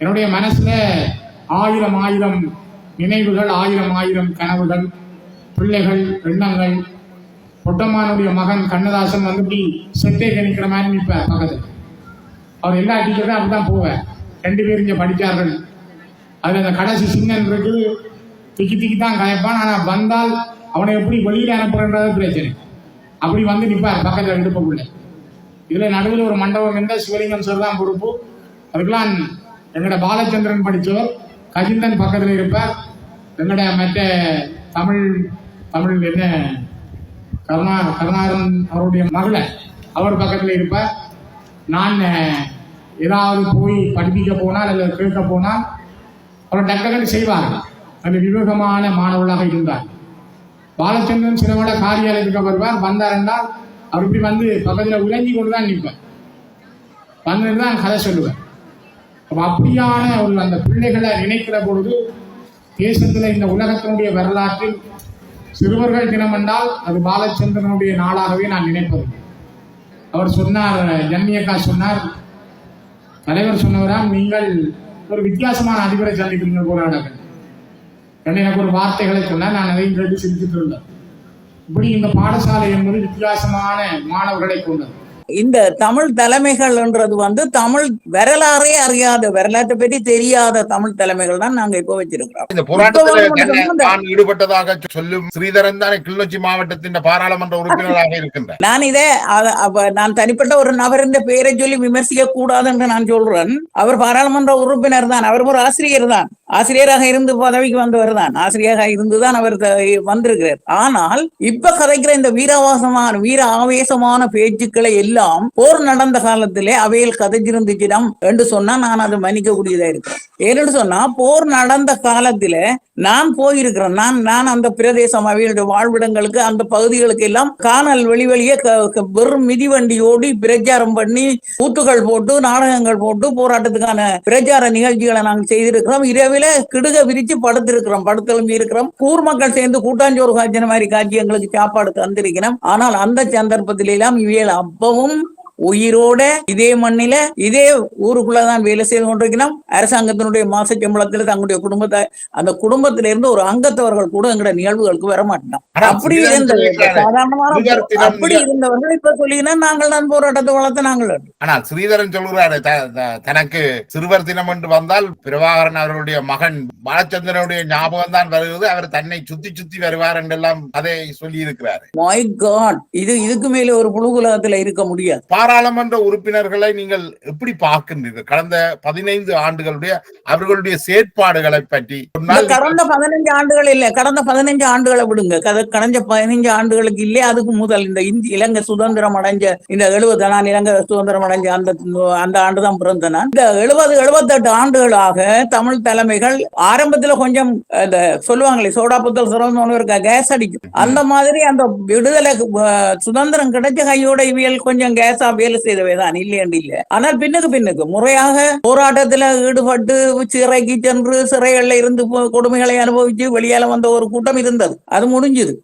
என்னுடைய மனசுல ஆயிரம் ஆயிரம் நினைவுகள் ஆயிரம் ஆயிரம் கனவுகள் பிள்ளைகள் எண்ணங்கள் பொட்டம்மானுடைய மகன் கண்ணதாசன் வந்து இப்படி செத்தே கணிக்கிற மாதிரி நிற்பேன் பக்கத்தில். அவர் எல்லா டீச்சரும் அப்படிதான் போவேன். ரெண்டு பேரும் இங்கே படித்தார்கள் அதில் அந்த கடைசி சின்னன் இருக்குது. திக்கி திக்கி தான் கயப்பான். ஆனால் வந்தால் அவனை எப்படி வெளியில் அனுப்புறன்றது பிரச்சனை. அப்படி வந்து நிற்பார் பக்கத்தில் இடுப்புக்குள்ளே இதில் நடுவில் ஒரு மண்டபம் இருந்தால் சிவலிங்கம் சார் தான் பொறுப்பு. அதுக்கெல்லாம் எங்கட பாலச்சந்திரன் படித்தவர் கஜிந்தன் பக்கத்தில் இருப்பார். எங்கட மற்ற தமிழ் தமிழ் என்ன கருணா கருணாகரன் அவருடைய மகளை அவர் பக்கத்தில் இருப்பார். நான் ஏதாவது போய் படிப்பிக்க போனால் அல்லது கேட்க போனால் அவர் டக்கங்கள் செய்வார்கள் அந்த விவேகமான மாணவர்களாக இருந்தார். பாலச்சந்திரன் சிலவோட காரியாலயத்துக்கு வருவார். வந்தார் என்றால் அவர் இப்படி வந்து பக்கத்தில் உறங்கி கொண்டு தான் நிற்பார். வந்து தான் கதை சொல்லுவார். அப்படியான ஒரு அந்த பிள்ளைகளை நினைக்கிற பொழுது தேசத்தில் இந்த உலகத்தினுடைய வரலாற்றில் சிறுவர்கள் தினம் என்றால் அது பாலச்சந்திரனுடைய நாளாகவே நான் நினைப்பது. அவர் சொன்னார் ஜன்னியக்கா சொன்னார் தலைவர் சொன்னவராம் நீங்கள் ஒரு வித்தியாசமான அதிபரை சந்திக்கிறீங்க போராடங்கள் எனக்கு ஒரு வார்த்தைகளை சொன்னார் நான் அதையும் கேட்டு சிரித்துட்டு இருந்தேன் இப்படி இந்த பாடசாலை என்பது வித்தியாசமான மாணவர்களை கொண்டது. இந்த தமிழ் தலைமைகள்ன்றது வந்து தமிழ் வரலாறே அறியாத வரலாற்றை பற்றி தெரியாத தமிழ் தலைமைகள் தான் நாங்க இப்போ வச்சிருக்கிறோம். இந்த போராட்டத்தில் ஈடுபட்டதாக சொல்லும் ஸ்ரீதரன் தான் கிளிநொச்சி மாவட்டத்தின் பாராளுமன்ற உறுப்பினராக இருக்கின்றார். நான் இதை நான் தனிப்பட்ட ஒரு நபரின் பேரை சொல்லி விமர்சிக்க கூடாது என்று நான் சொல்றேன். அவர் பாராளுமன்ற உறுப்பினர் தான் அவர் ஒரு ஆசிரியர் தான். ஆசிரியராக இருந்து பதவிக்கு வந்தவர் தான். ஆசிரியராக இருந்துதான் அவர் வந்திருக்கிறார். ஆனால் இப்ப கதைக்கிற இந்த வீராவாசமான வீர ஆவேசமான பேச்சுக்களை எல்லாம் போர் நடந்த காலத்திலே அவையில் கதைச்சிருந்துச்சிடம் என்று சொன்னா நான் அதை மன்னிக்க கூடியதா இருக்கிறேன். ஏன்னு சொன்னா போர் நடந்த காலத்தில நான் போயிருக்கிறேன். நான் நான் அந்த பிரதேசம் அவைகளுடைய வாழ்விடங்களுக்கு அந்த பகுதிகளுக்கு எல்லாம் காணல் வெளி வெளியே வெறும் மிதிவண்டி ஓடி பிரச்சாரம் பண்ணி கூத்துகள் போட்டு நாடகங்கள் போட்டு போராட்டத்துக்கான பிரச்சார நிகழ்ச்சிகளை நாங்கள் செய்திருக்கிறோம். இரவில் கிடுக விரிச்சு படுத்திருக்கிறோம். படுத்தெலும்பி இருக்கிறோம். கூர் மக்கள் சேர்ந்து கூட்டாஞ்சோறு காய்ச்சின மாதிரி காட்சி எங்களுக்கு சாப்பாடு தந்திருக்கிறோம். ஆனால் அந்த சந்தர்ப்பத்தில எல்லாம் இவைகள் அப்பவும் உயிரோட இதே மண்ணில இதே ஊருக்குள்ளதான் வேலை செய்து கொண்டிருக்கிறோம் அரசாங்கத்தினுடைய மாச சம்பளத்துல தங்களுடைய குடும்பத்தை அந்த குடும்பத்தில இருந்து ஒரு அங்கத்தவர்கள் கூட எங்களுடைய நிகழ்வுகளுக்கு வர மாட்டோம் ஆனா அப்படி இருந்த சாதாரணமான அப்படி இருந்தவர்கள் இப்ப சொல்லினா நாங்கள் தான் போராட்டத்தை வளர்த்து நாங்கள் ஆனால் ஸ்ரீதரன் த- தனக்கு சிறுவர் தினம் என்று வந்தால் பிரபாகரன் அவர்களுடைய மகன் பாலச்சந்திரனுடைய ஞாபகம் தான் வருகிறது. அவர் தன்னை சுத்தி சுத்தி வருவார் என்றெல்லாம் அதை சொல்லி இருக்கிறார் மை காட் இது இதுக்கு மேல ஒரு புழுகுலகத்துல இருக்க முடியாது. பாராளுமன்ற உறுப்பினர்களை நீங்கள் எப்படி பார்க்கின்றீர்கள்? கடந்த பதினைந்து ஆண்டுகளுடைய அவர்களுடைய செயற்பாடுகளை பற்றி கடந்த பதினைஞ்சு ஆண்டுகள் இல்ல. கடந்த பதினஞ்சு ஆண்டுகளை விடுங்க. கடந்த பதினைஞ்சு ஆண்டுகளுக்கு இல்லையே அதுக்கு முதல் இந்த இந்திய இலங்கை சுதந்திரம் அடைஞ்ச இந்த எழுபது நான் இலங்கை சுதந்திரம் அடைஞ்ச அந்த அந்த ஆண்டு தான் பிறந்த நான். இந்த எழுபது எழுபத்தெட்டு ஆண்டுகளாக தமிழ் தலைமைகள் ஆரம்பத்துல கொஞ்சம் இந்த சொல்லுவாங்களே சோடா புத்தல் சிறந்தவனு இருக்க கேஸ் அடிக்கும். அந்த மாதிரி அந்த விடுதலை சுதந்திரம் கிடைச்ச கையோட இவியல் கொஞ்சம் கேஸா வேலை செய்தவை தான் இல்லையண்டு இல்லை. ஆனால் பின்னுக்கு பின்னுக்கு முறையாக போராட்டத்துல ஈடுபட்டு சிறைக்கு சென்று சிறைகள்ல இருந்து கொடுமைகளை அனுபவிச்சு வெளியால வந்த ஒரு கூட்டம் இருந்தது. அது முடிஞ்சது.